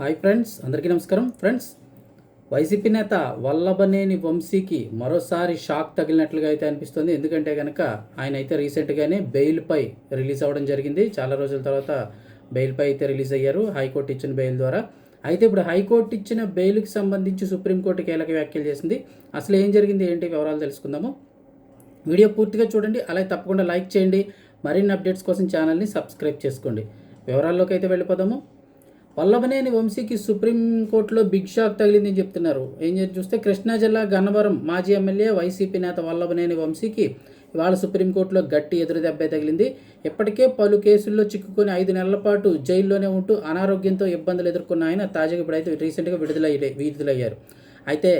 Hi friends అందరికీ నమస్కారం. Friends YCP నేత వల్లభనేని వంశీకి మరోసారి షాక్ తగిలినట్లుగా అయితే అనిపిస్తుంది. ఎందుకంటే కనుక ఆయన అయితే రీసెంట్గానే బెయిల్పై రిలీజ్ అవ్వడం జరిగింది. చాలా రోజుల తర్వాత బెయిల్పై అయితే రిలీజ్ అయ్యారు హైకోర్టు ఇచ్చిన బెయిల్ ద్వారా. అయితే ఇప్పుడు హైకోర్టు ఇచ్చిన బెయిల్కి సంబంధించి సుప్రీంకోర్టు కీలక వ్యాఖ్యలు చేసింది. అసలు ఏం జరిగింది ఏంటి వివరాలు తెలుసుకుందాము. వీడియో పూర్తిగా చూడండి అలాగే తప్పకుండా లైక్ చేయండి. మరిన్ని అప్డేట్స్ కోసం ఛానల్ని సబ్స్క్రైబ్ చేసుకోండి. వివరాల్లోకి అయితే వెళ్ళిపోదాము. వల్లభనేని వంశీకి సుప్రీంకోర్టులో బిగ్ షాక్ తగిలిందని చెప్తున్నారు. ఏం చేసి చూస్తే కృష్ణా జిల్లా గన్నవరం మాజీ ఎమ్మెల్యే వైసీపీ నేత వల్లభనేని వంశీకి ఇవాళ సుప్రీంకోర్టులో గట్టి ఎదురు దెబ్బే తగిలింది. ఇప్పటికే పలు కేసుల్లో చిక్కుకొని ఐదు నెలల పాటు జైల్లోనే ఉంటూ అనారోగ్యంతో ఇబ్బందులు ఎదుర్కొన్న ఆయన తాజాగా ఇప్పుడైతే రీసెంట్గా విడుదలయ్యే విడుదలయ్యారు. అయితే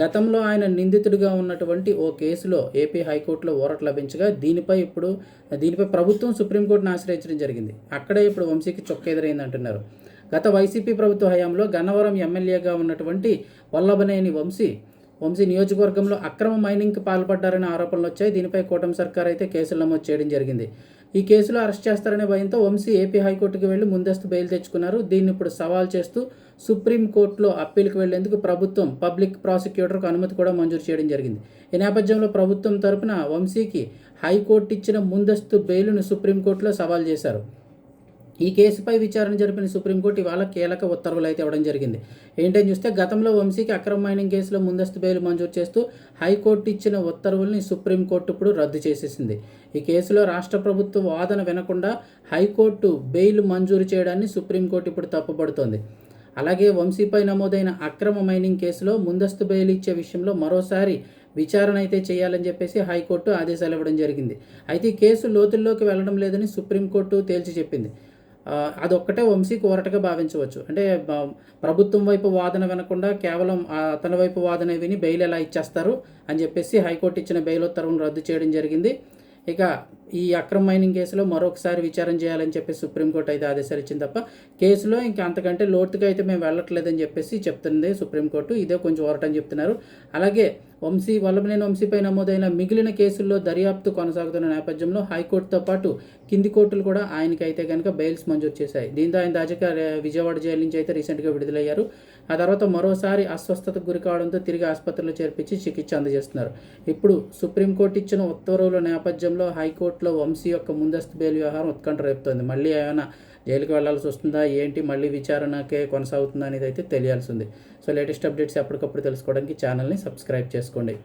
గతంలో ఆయన నిందితుడిగా ఉన్నటువంటి ఓ కేసులో ఏపీ హైకోర్టులో ఊరట లభించగా దీనిపై ఇప్పుడు దీనిపై ప్రభుత్వం సుప్రీంకోర్టును ఆశ్రయించడం జరిగింది. అక్కడే ఇప్పుడు వంశీకి చొక్క ఎదురైంది అంటున్నారు గత వైసీపీ ప్రభుత్వ హయాంలో గన్నవరం ఎమ్మెల్యేగా ఉన్నటువంటి వల్లభనేని వంశీ వంశీ నియోజకవర్గంలో అక్రమ మైనింగ్కి పాల్పడ్డారనే ఆరోపణలు వచ్చాయి. దీనిపై కూటమి సర్కార్ అయితే కేసులు నమోదు చేయడం జరిగింది. ఈ కేసులో అరెస్ట్ చేస్తారనే భయంతో వంశీ ఏపీ హైకోర్టుకు వెళ్ళి ముందస్తు బెయిల్ తెచ్చుకున్నారు. దీన్ని ఇప్పుడు సవాల్ చేస్తూ సుప్రీంకోర్టులో అప్పీల్కి వెళ్ళేందుకు ప్రభుత్వం పబ్లిక్ ప్రాసిక్యూటర్కు అనుమతి కూడా మంజూరు చేయడం జరిగింది. ఈ నేపథ్యంలో ప్రభుత్వం తరపున వంశీకి హైకోర్టు ఇచ్చిన ముందస్తు బెయిల్ను సుప్రీంకోర్టులో సవాల్ చేశారు. ఈ కేసుపై విచారణ జరిపిన సుప్రీంకోర్టు ఇవాళ కీలక ఉత్తర్వులు అయితే ఇవ్వడం జరిగింది. ఏంటని చూస్తే గతంలో వంశీకి అక్రమ మైనింగ్ కేసులో ముందస్తు బెయిల్ మంజూరు చేస్తూ హైకోర్టు ఇచ్చిన ఉత్తర్వుల్ని సుప్రీంకోర్టు ఇప్పుడు రద్దు చేసేసింది. ఈ కేసులో రాష్ట్ర ప్రభుత్వం వాదన వినకుండా హైకోర్టు బెయిల్ మంజూరు చేయడాన్ని సుప్రీంకోర్టు ఇప్పుడు తప్పుపడుతోంది అలాగే వంశీపై నమోదైన అక్రమ మైనింగ్ కేసులో ముందస్తు బెయిల్ ఇచ్చే విషయంలో మరోసారి విచారణ అయితే చేయాలని చెప్పేసి హైకోర్టు ఆదేశాలు ఇవ్వడం జరిగింది. అయితే ఈ కేసు లోతుల్లోకి వెళ్ళడం లేదని సుప్రీంకోర్టు తేల్చి చెప్పింది. అదొక్కటే వంశీ కోరటగా భావించవచ్చు. అంటే ప్రభుత్వం వైపు వాదన వినకుండా కేవలం ఆ అతని వైపు వాదన విని బెయిల్ ఎలా ఇచ్చేస్తారు అని చెప్పేసి హైకోర్టు ఇచ్చిన బెయిల్ ఉత్తర్వును రద్దు చేయడం జరిగింది. ఇక ఈ అక్రమ మైనింగ్ కేసులో మరొకసారి విచారణ చేయాలని చెప్పి సుప్రీంకోర్టు అయితే ఆదేశాలు ఇచ్చింది తప్ప కేసులో ఇంకా అంతకంటే లోతుగా అయితే మేము వెళ్ళట్లేదని చెప్పేసి చెప్తుంది సుప్రీంకోర్టు. ఇదే కొంచెం ఓరటని చెప్తున్నారు. అలాగే వంశీ వల్లభనేని వంశీపై నమోదైన మిగిలిన కేసుల్లో దర్యాప్తు కొనసాగుతున్న నేపథ్యంలో హైకోర్టుతో పాటు కింది కోర్టులు కూడా ఆయనకి అయితే కనుక బెయిల్స్ మంజూరు చేశాయి. దీంతో ఆయన తాజాగా విజయవాడ జైలు నుంచి అయితే రీసెంట్గా విడుదలయ్యారు. ఆ తర్వాత మరోసారి అస్వస్థతకు గురి కావడంతో తిరిగి ఆసుపత్రిలో చేర్పించి చికిత్స అందజేస్తున్నారు. ఇప్పుడు సుప్రీంకోర్టు ఇచ్చిన ఉత్తర్వుల నేపథ్యంలో హైకోర్టు కోర్టులో వంశీ యొక్క ముందస్తు బెయిల్ వ్యవహారం ఉత్కంఠ రేపుతోంది. మళ్ళీ ఏమైనా జైలుకి వెళ్ళాల్సి వస్తుందా? ఏంటి? మళ్ళీ విచారణకే కొనసాగుతుందా అనేది అయితే తెలియాల్సింది సో లేటెస్ట్ అప్డేట్స్ ఎప్పటికప్పుడు తెలుసుకోవడానికి ఛానల్ని సబ్స్క్రైబ్ చేసుకోండి.